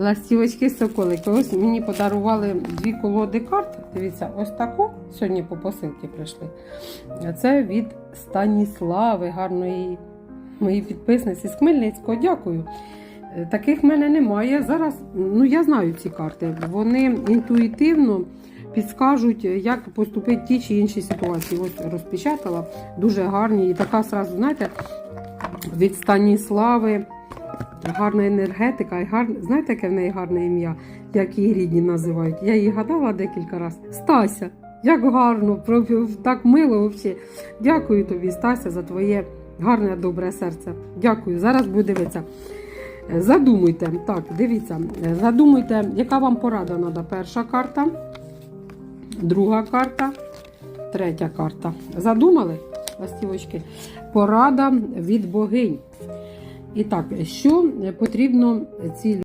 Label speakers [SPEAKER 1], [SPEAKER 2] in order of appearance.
[SPEAKER 1] Ластівочки соколики. Ось мені подарували дві колоди карт. Дивіться, ось таку. Сьогодні по посилки прийшли. Це від Станіслави, гарної моїй підписниці з Хмельницького. Дякую. Е, Таких в мене немає. Зараз, ну я знаю ці карти. Вони інтуїтивно підскажуть, як поступити в ті чи інші ситуації. Ось розпечатала, дуже гарні. І така сразу, знаєте, від Станіслави. Гарна енергетика і гарне, знаєте, яке в неї гарне ім'я, як її рідні називають. Я її гадала декілька разів. Стася, як гарно, так мило взагалі. Дякую тобі, Стася, за твоє гарне, добре серце. Дякую. Зараз буду дивитися. Задумуйте, так, дивіться, задумуйте, яка вам порада треба. Перша карта, друга карта, третя карта. Задумали, ластівочки? Порада від богинь. І так, що потрібно цій